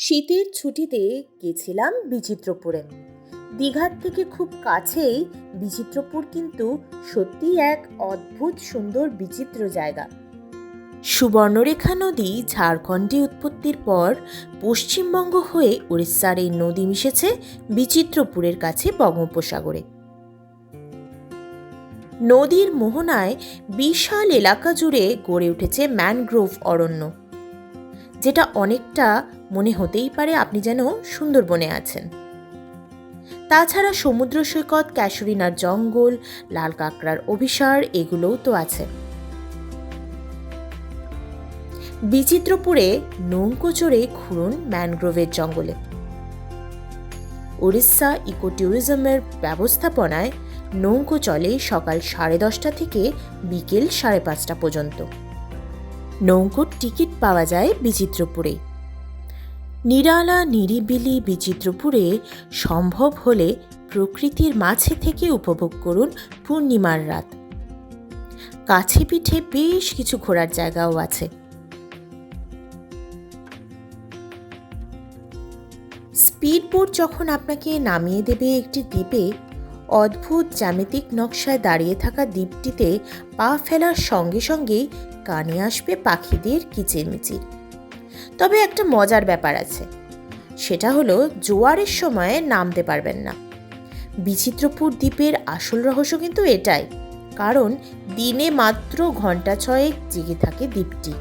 শীতের ছুটিতে গেছিলাম বিচিত্রপুরে। দীঘার থেকে খুব কাছেই বিচিত্রপুর কিন্তু সত্যি এক অদ্ভুত সুন্দর বিচিত্র জায়গা। সুবর্ণরেখা নদী ঝাড়খণ্ডে উৎপত্তির পর পশ্চিমবঙ্গ হয়ে উড়িষ্যার এই নদী মিশেছে বিচিত্রপুরের কাছে বঙ্গোপসাগরে। নদীর মোহনায় বিশাল এলাকা জুড়ে গড়ে উঠেছে ম্যানগ্রোভ অরণ্য। যেটা অনেকটা মনে হতেই পারে আপনি যেন সুন্দরবনে আছেন। তাছাড়া সমুদ্র সৈকত, ক্যাশরিনার জঙ্গল, লাল কাঁকড়ার অভিসার, এগুলোও তো আছে। বিচিত্রপুরে নৌকো চড়ে ঘুরুন ম্যানগ্রোভের জঙ্গলে। উড়িষ্যা ইকো ট্যুরিজমের ব্যবস্থাপনায় নৌকো চলে সকাল সাড়ে দশটা থেকে বিকেল সাড়ে পাঁচটা পর্যন্ত। নৌকোর টিকিট পাওয়া যায় বিচিত্রপুরে। নিরালা, নিরিবিলি বিচিত্রপুরে সম্ভব হলে প্রকৃতির মাঝে থেকে উপভোগ করুন পূর্ণিমার রাত। কাছে পিঠে বেশ কিছু ঘোরার জায়গাও আছে। স্পিড বোট যখন আপনাকে নামিয়ে দেবে একটি দ্বীপে অদ্ভুত জ্যামিতিক নকশায় দাঁড়িয়ে থাকা দ্বীপটিতে পা ফেলার সঙ্গে সঙ্গেই কানে আসবে পাখিদের কিচিরমিচির। তবে একটা মজার ব্যাপার আছে। সেটা হলো, জোয়ারের সময় নামতে পারবেন না। বিচিত্রপুর দ্বীপের আসল রহস্য কিন্তু এটাই, কারণ দিনে মাত্র ঘণ্টা ছয়েক জেগে থাকে দ্বীপটি।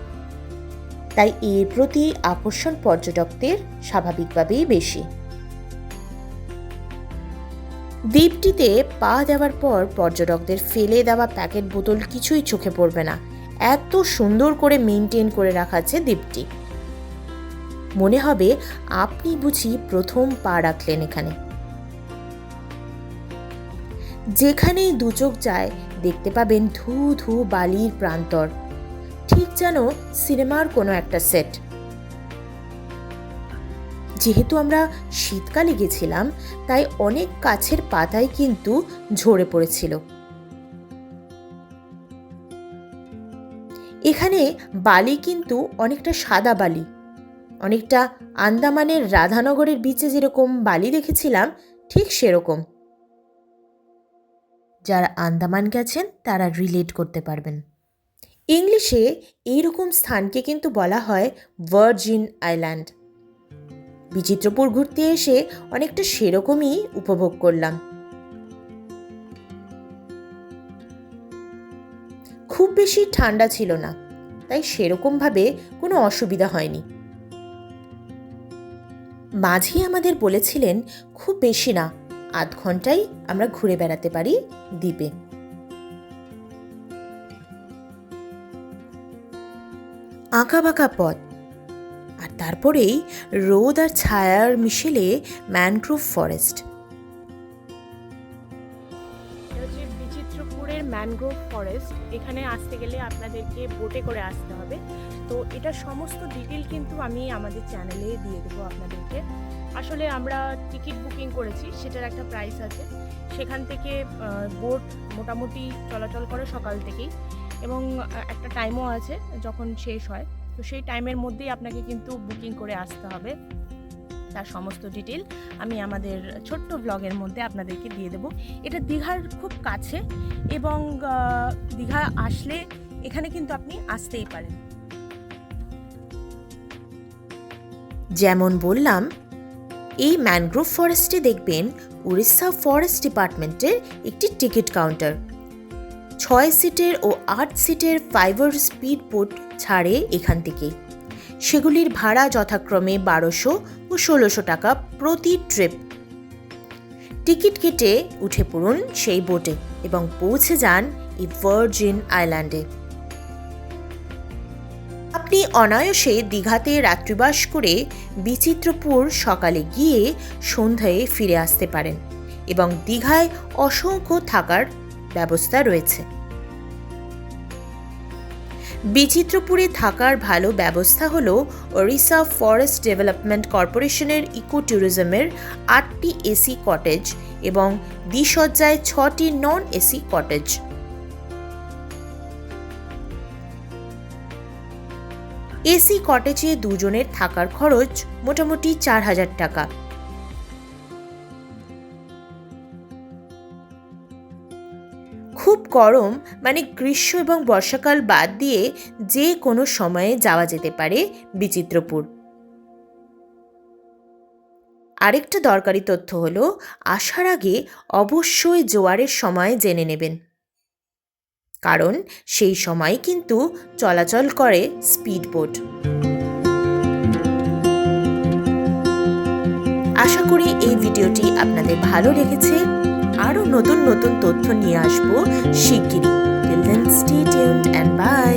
তাই এর প্রতি আকর্ষণ পর্যটকদের স্বাভাবিকভাবেই বেশি। দ্বীপটিতে পা দেওয়ার পর পর্যটকদের ফেলে দেওয়া প্যাকেট বোতল কিছুই চোখে পড়বে না। এত সুন্দর করে মেনটেন করে রাখা আছে দ্বীপটি। মনে হবে আপনি বুঝি প্রথম পা রাখলেন এখানে। যেখানেই দুচোখ যায়, দেখতে পাবেন ধু ধু বালির প্রান্তর। ঠিক যেন সিনেমার কোনো একটা সেট। যেহেতু আমরা শীতকালে গেছিলাম, তাই অনেক গাছের পাতাই কিন্তু ঝরে পড়েছিল। এখানে বালি কিন্তু অনেকটা সাদা বালি। অনেকটা আন্দামানের রাধানগরের বিচে যেরকম বালি দেখেছিলাম, ঠিক সেরকম। যারা আন্দামান গেছেন, তারা রিলেট করতে পারবেন। ইংলিশে এইরকম স্থানকে কিন্তু বলা হয় ভার্জিন আইল্যান্ড বিচিত্রপুর ঘুরতে এসে অনেকটা সেরকমই উপভোগ করলাম। খুব বেশি ঠান্ডা ছিল না, তাই সেরকমভাবে কোনো অসুবিধা হয়নি। মাঝি আমাদের বলেছিলেন, খুব বেশি না, আধ ঘন্টাই আমরা ঘুরে বেড়াতে পারি দ্বীপে। আঁকা বাঁকা পথ তারপরেই রোদ আর ছায়ার মিশেলে ম্যানগ্রোভ ফরেস্ট। বিচিত্রপুরের ম্যানগ্রোভ ফরেস্ট। এখানে আসতে গেলে আপনাদেরকে বোটে করে আসতে হবে। তো এটা সমস্ত ডিটেল কিন্তু আমি আমাদের চ্যানেলে দিয়ে দেবো আপনাদেরকে। আসলে আমরা টিকিট বুকিং করেছি, সেটার একটা প্রাইস আছে। সেখান থেকে বোট মোটামুটি চলাচল করে সকাল থেকেই। এবং একটা টাইমও আছে যখন শেষ হয়। তো সেই টাইমের মধ্যেই আপনাকে কিন্তু বুকিং করে আসতে হবে। তার সমস্ত ডিটেল আমি আমাদের ছোট্ট ব্লগের মধ্যে আপনাদেরকে দিয়ে দেবো। এটা দীঘার খুব কাছে এবং দীঘা আসলে এখানে কিন্তু আপনি আসতেই পারেন। যেমন বললাম, এই ম্যানগ্রোভ ফরেস্টে দেখবেন উড়িষ্যা ফরেস্ট ডিপার্টমেন্টের একটি টিকিট কাউন্টার ছয় সিটের ও আট সিটের ফাইবার স্পিড বোট ছাড়ে এখান থেকে। সেগুলির ভাড়া যথাক্রমে বারোশো ও ষোলোশো টাকা প্রতি ট্রিপ। টিকিট কেটে উঠে পড়ুন সেই বোটে এবং পৌঁছে যান এই ভার্জিন আইল্যান্ডে। আপনি অনায়াসে দীঘাতে রাত্রিবাস করে বিচিত্রপুর সকালে গিয়ে সন্ধ্যায় ফিরে আসতে পারেন এবং দীঘায় অসংখ্য থাকার ব্যবস্থা রয়েছে। বিচিত্রপুরে থাকার ভালো ব্যবস্থা হলো ওড়িশা ফরেস্ট ডেভেলপমেন্ট কর্পোরেশনের ইকো ট্যুরিজমের আটটি এসি কটেজ এবং দ্বিসজ্জায় ছটি নন এসি কটেজ। এসি কটেজে দুজনের থাকার খরচ মোটামুটি চার হাজার টাকা। গরম মানে গ্রীষ্ম এবং বর্ষাকাল বাদ দিয়ে যে কোনো সময়ে যাওয়া যেতে পারে বিচিত্রপুর। আরেকটা দরকারি তথ্য হলো, আসার আগে অবশ্যই জোয়ারের সময় জেনে নেবেন। কারণ সেই সময় কিন্তু চলাচল করে স্পিড বোট আশা করি এই ভিডিওটি আপনাদের ভালো লেগেছে। আরও নতুন নতুন তথ্য নিয়ে আসব শিগগিরই। Till then and by